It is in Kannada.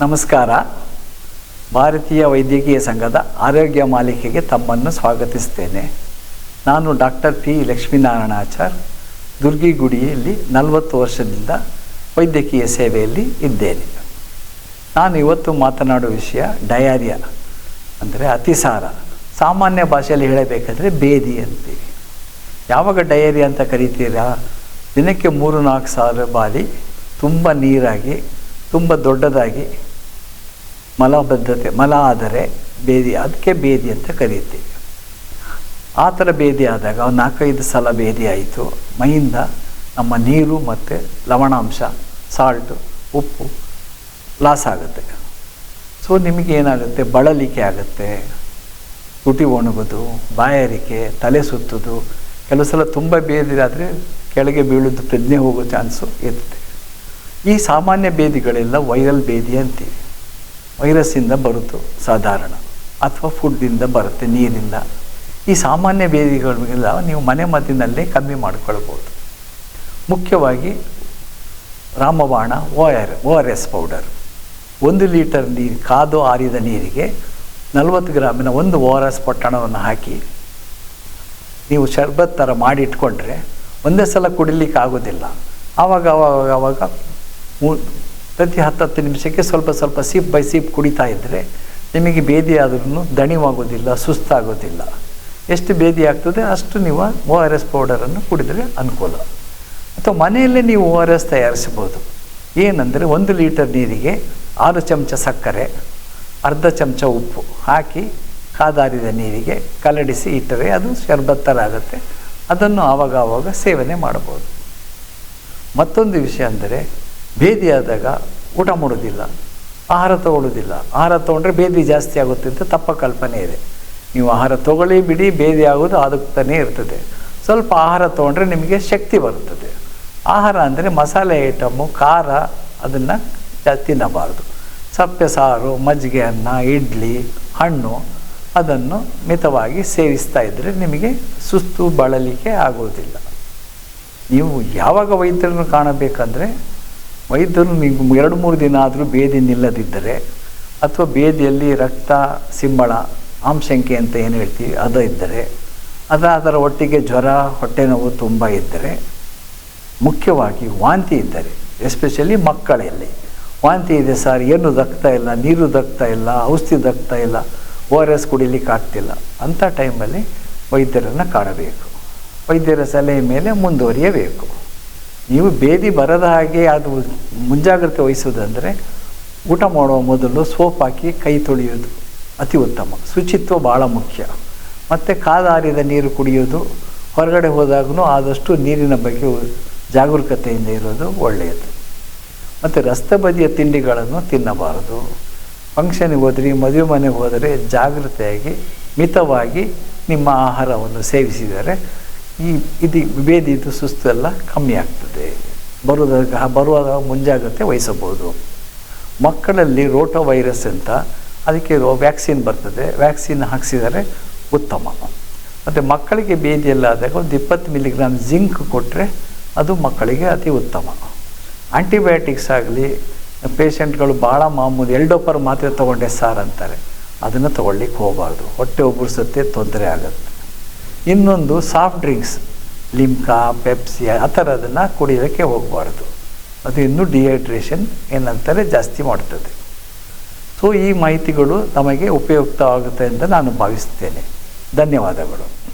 ನಮಸ್ಕಾರ. ಭಾರತೀಯ ವೈದ್ಯಕೀಯ ಸಂಘದ ಆರೋಗ್ಯ ಮಾಲಿಕೆಗೆ ತಮ್ಮನ್ನು ಸ್ವಾಗತಿಸ್ತೇನೆ. ನಾನು ಡಾಕ್ಟರ್ ಪಿ. ಲಕ್ಷ್ಮೀನಾರಾಯಣಾಚಾರ್, ದುರ್ಗಿಗುಡಿಯಲ್ಲಿ ನಲವತ್ತು ವರ್ಷದಿಂದ ವೈದ್ಯಕೀಯ ಸೇವೆಯಲ್ಲಿ ಇದ್ದೇನೆ. ನಾನು ಇವತ್ತು ಮಾತನಾಡುವ ವಿಷಯ ಡಯಾರಿಯಾ, ಅಂದರೆ ಅತಿಸಾರ. ಸಾಮಾನ್ಯ ಭಾಷೆಯಲ್ಲಿ ಹೇಳಬೇಕಂದ್ರೆ ಬೇದಿ ಅಂತೀವಿ. ಯಾವಾಗ ಡಯರಿ ಅಂತ ಕರಿತೀರಾ? ದಿನಕ್ಕೆ ಮೂರು ನಾಲ್ಕು ಸಾವಿರ ಬಾರಿ ತುಂಬ ನೀರಾಗಿ, ತುಂಬ ದೊಡ್ಡದಾಗಿ ಮಲಬದ್ಧತೆ ಮಲ ಆದರೆ ಬೇದಿ, ಅದಕ್ಕೆ ಬೇದಿ ಅಂತ ಕರೀತೀವಿ ಆ ಥರ ಬೇದಿ ಆದಾಗ ನಾಲ್ಕೈದು ಸಲ ಬೇದಿ ಆಯಿತು. ಮೈಯಿಂದ ನಮ್ಮ ನೀರು ಮತ್ತು ಲವಣಾಂಶ ಸಾಲ್ಟು ಉಪ್ಪು ಲಾಸ್ ಆಗುತ್ತೆ. ಸೊ ನಿಮಗೆ ಏನಾಗುತ್ತೆ? ಬಳಲಿಕೆ ಆಗುತ್ತೆ. ತುಟಿ ಒಣಗೋದು, ಬಾಯಾರಿಕೆ, ತಲೆ ಸುತ್ತೋದು. ಕೆಲವು ಸಲ ತುಂಬ ಬೇದಿರಾದರೆ ಕೆಳಗೆ ಬೀಳೋದು ಪ್ರಜ್ಞೆ ಹೋಗೋ ಚಾನ್ಸು ಇರುತ್ತೆ. ಈ ಸಾಮಾನ್ಯ ಬೇದಿಗಳೆಲ್ಲ ವೈರಲ್ ಬೇದಿ ಅಂತೀವಿ. ವೈರಸ್ಸಿಂದ ಬರುತ್ತು ಸಾಧಾರಣ. ಅಥವಾ ಫುಡ್ಡಿಂದ ಬರುತ್ತೆ, ನೀರಿಂದ. ಈ ಸಾಮಾನ್ಯ ಬೇದಿಗಳಿಗೆಲ್ಲ ನೀವು ಮನೆ ಮದ್ದಿನಲ್ಲೇ ಕಮ್ಮಿ ಮಾಡ್ಕೊಳ್ಬೋದು. ಮುಖ್ಯವಾಗಿ ರಾಮಬಾಣ O R O R S powder ಒಂದು ಲೀಟರ್ ನೀರು, ಕಾದು ಆರಿದ ನೀರಿಗೆ ನಲವತ್ತು ಗ್ರಾಮಿನ ಒಂದು ಓ ಆರ್ ಎಸ್ ಪೊಟ್ಟಣವನ್ನು ಹಾಕಿ, ನೀವು ಶರ್ಬತ್ ಥರ ಮಾಡಿಟ್ಕೊಂಡ್ರೆ ಒಂದೇ ಸಲ ಕುಡಿಲಿಕ್ಕೆ ಆಗೋದಿಲ್ಲ. ಆವಾಗ ಆವಾಗ ಆವಾಗ ಪ್ರತಿ ಹತ್ತತ್ತು ನಿಮಿಷಕ್ಕೆ ಸ್ವಲ್ಪ ಸ್ವಲ್ಪ ಸೀಪ್ ಬೈ ಸೀಪ್ ಕುಡಿತಾ ಇದ್ದರೆ ನಿಮಗೆ ಬೇದಿ ಆದ್ರೂ ದಣಿವಾಗೋದಿಲ್ಲ, ಸುಸ್ತಾಗೋದಿಲ್ಲ. ಎಷ್ಟು ಭೇದಿ ಆಗ್ತದೆ ಅಷ್ಟು ನೀವು ಓ ಆರ್ ಎಸ್ ಪೌಡರನ್ನು ಕುಡಿದರೆ ಅನುಕೂಲ. ಅಥವಾ ಮನೆಯಲ್ಲೇ ನೀವು ಓ ಆರ್ ಎಸ್ ತಯಾರಿಸ್ಬೋದು ಏನಂದರೆ ಒಂದು ಲೀಟರ್ ನೀರಿಗೆ ಆರು ಚಮಚ ಸಕ್ಕರೆ, ಅರ್ಧ ಚಮಚ ಉಪ್ಪು ಹಾಕಿ ಕಾದಾರಿದ ನೀರಿಗೆ ಕಲಡಿಸಿ ಇಟ್ಟರೆ ಅದು ಶರ್ಬತ್ತರಾಗುತ್ತೆ. ಅದನ್ನು ಆವಾಗ ಆವಾಗ ಸೇವನೆ ಮಾಡ್ಬೋದು ಮತ್ತೊಂದು ವಿಷಯ ಅಂದರೆ, ಭೇದಿಯಾದಾಗ ಊಟ ಮಾಡೋದಿಲ್ಲ ಆಹಾರ ತಗೊಳ್ಳೋದಿಲ್ಲ ಆಹಾರ ತೊಗೊಂಡ್ರೆ ಬೇದಿ ಜಾಸ್ತಿ ಆಗುತ್ತೆ ಅಂತ ತಪ್ಪ ಕಲ್ಪನೆ ಇದೆ. ನೀವು ಆಹಾರ ತಗೊಳ್ಳಿ, ಬಿಡಿ ಬೇದಿ ಆಗೋದು ಆಗುತ್ತಾನೇ ಇರ್ತದೆ. ಸ್ವಲ್ಪ ಆಹಾರ ತೊಗೊಂಡ್ರೆ ನಿಮಗೆ ಶಕ್ತಿ ಬರುತ್ತದೆ. ಆಹಾರ ಅಂದರೆ ಮಸಾಲೆ ಐಟಮ್ಮು ಖಾರ, ಅದನ್ನು ತಿನ್ನಬಾರ್ದು. ಸಪ್ಪೆ, ಸಾರು, ಮಜ್ಜಿಗೆ ಅನ್ನ, ಇಡ್ಲಿ, ಹಣ್ಣು ಅದನ್ನು ಮಿತವಾಗಿ ಸೇವಿಸ್ತಾ ಇದ್ದರೆ ನಿಮಗೆ ಸುಸ್ತು ಬಳಲಿಕೆ ಆಗೋದಿಲ್ಲ. ನೀವು ಯಾವಾಗ ವೈದ್ಯರನ್ನು ಕಾಣಬೇಕಂದ್ರೆ ವೈದ್ಯರು ನೀವು ಎರಡು ಮೂರು ದಿನ ಆದರೂ ಬೇದಿ ನಿಲ್ಲದಿದ್ದರೆ ಅಥವಾ ಬೇದಿಯಲ್ಲಿ ರಕ್ತ, ಸಿಂಬಳ ಆಂಶಂಕೆ ಅಂತ ಏನು ಹೇಳ್ತೀವಿ, ಅದು ಇದ್ದರೆ ಅದರ ಅದರ ಒಟ್ಟಿಗೆ ಜ್ವರ, ಹೊಟ್ಟೆ ನೋವು ತುಂಬ ಇದ್ದರೆ, ಮುಖ್ಯವಾಗಿ ವಾಂತಿ ಇದ್ದರೆ ಎಸ್ಪೆಷಲಿ ಮಕ್ಕಳಲ್ಲಿ. ವಾಂತಿ ಇದೆ ಸರ್, ಏನು ದಕ್ತಾ ಇಲ್ಲ, ನೀರು ದಕ್ತಾ ಇಲ್ಲ, ಔಷಧಿ ದಕ್ತಾ ಇಲ್ಲ ಓ ಆರ್ ಎಸ್ ಕುಡಿಲಿಕ್ಕೆ ಆಗ್ತಿಲ್ಲ. ಅಂಥ ಟೈಮಲ್ಲಿ ವೈದ್ಯರನ್ನು ಕಾಣಬೇಕು. ವೈದ್ಯರ ಸಲಹೆ ಮೇಲೆ ಮುಂದುವರಿಯಬೇಕು. ನೀವು ಬೇದಿ ಬರದ ಹಾಗೆ ಅದು ಮುಂಜಾಗ್ರತೆ ವಹಿಸುವುದಂದರೆ ಊಟ ಮಾಡುವ ಮೊದಲು ಸೋಪ್ ಹಾಕಿ ಕೈ ತೊಳೆಯೋದು ಅತಿ ಉತ್ತಮ. ಶುಚಿತ್ವ ಭಾಳ ಮುಖ್ಯ. ಮತ್ತು ಕಾದಾರಿದ ನೀರು ಕುಡಿಯೋದು ಹೊರಗಡೆ ಹೋದಾಗೂ ಆದಷ್ಟು ನೀರಿನ ಬಗ್ಗೆ ಜಾಗರೂಕತೆಯಿಂದ ಇರೋದು ಒಳ್ಳೆಯದು. ಮತ್ತು ರಸ್ತೆ ಬದಿಯ ತಿಂಡಿಗಳನ್ನು ತಿನ್ನಬಾರದು. ಫಂಕ್ಷನಿಗೆ ಹೋದ್ರಿ ಮದುವೆ ಮನೆಗೆ ಹೋದರೆ ಜಾಗೃತೆಯಾಗಿ ಮಿತವಾಗಿ ನಿಮ್ಮ ಆಹಾರವನ್ನು ಸೇವಿಸಿದರೆ ಈ ಇದು ಬೇದಿದ್ದು ಸುಸ್ತು ಎಲ್ಲ ಕಮ್ಮಿ ಆಗ್ತದೆ. ಬರುವಾಗ ಬರುವಾಗ ಮುಂಜಾಗ್ರತೆ ವಹಿಸಬಹುದು. ಮಕ್ಕಳಲ್ಲಿ ರೋಟೋ ವೈರಸ್ ಅಂತ, ಅದಕ್ಕೆ ರೋ, ವ್ಯಾಕ್ಸಿನ್ ಬರ್ತದೆ. ವ್ಯಾಕ್ಸಿನ್ ಹಾಕ್ಸಿದರೆ ಉತ್ತಮ. ಮತ್ತು ಮಕ್ಕಳಿಗೆ ಬೇದಿಯಲ್ಲಾದಾಗ ಒಂದು ಇಪ್ಪತ್ತು ಮಿಲಿಗ್ರಾಮ್ ಜಿಂಕ್ ಕೊಟ್ಟರೆ ಅದು ಮಕ್ಕಳಿಗೆ ಅತಿ ಉತ್ತಮ. ಆಂಟಿಬಯೋಟಿಕ್ಸ್ ಆಗಲಿ ಪೇಷಂಟ್ಗಳು ಭಾಳ ಮಾಮೂಲಿ ಎಲ್ಡೋಪರ್ ಮಾತ್ರೆ ತೊಗೊಂಡೆ ಸಾರ್ ಅಂತಾರೆ. ಅದನ್ನು ತೊಗೊಳ್ಲಿಕ್ಕೆ ಹೋಗಬಾರ್ದು. ಹೊಟ್ಟೆ ಉಬ್ಬರಿಸುತ್ತೆ ತೊಂದರೆ ಆಗುತ್ತೆ. ಇನ್ನೊಂದು ಸಾಫ್ಟ್ ಡ್ರಿಂಕ್ಸ್ ಲಿಮ್ಕಾ ಪೆಪ್ಸಿ, ಆ ಥರದನ್ನು ಕುಡಿಯೋದಕ್ಕೆ ಹೋಗಬಾರ್ದು. ಅದು ಇನ್ನೂ ಡಿಹೈಡ್ರೇಷನ್ ಏನಂತಾರೆ ಜಾಸ್ತಿ ಮಾಡ್ತದೆ. ಸೊ, ಈ ಮಾಹಿತಿಗಳು ನಮಗೆ ಉಪಯುಕ್ತವಾಗುತ್ತೆ ಅಂತ ನಾನು ಭಾವಿಸ್ತೇನೆ. ಧನ್ಯವಾದಗಳು.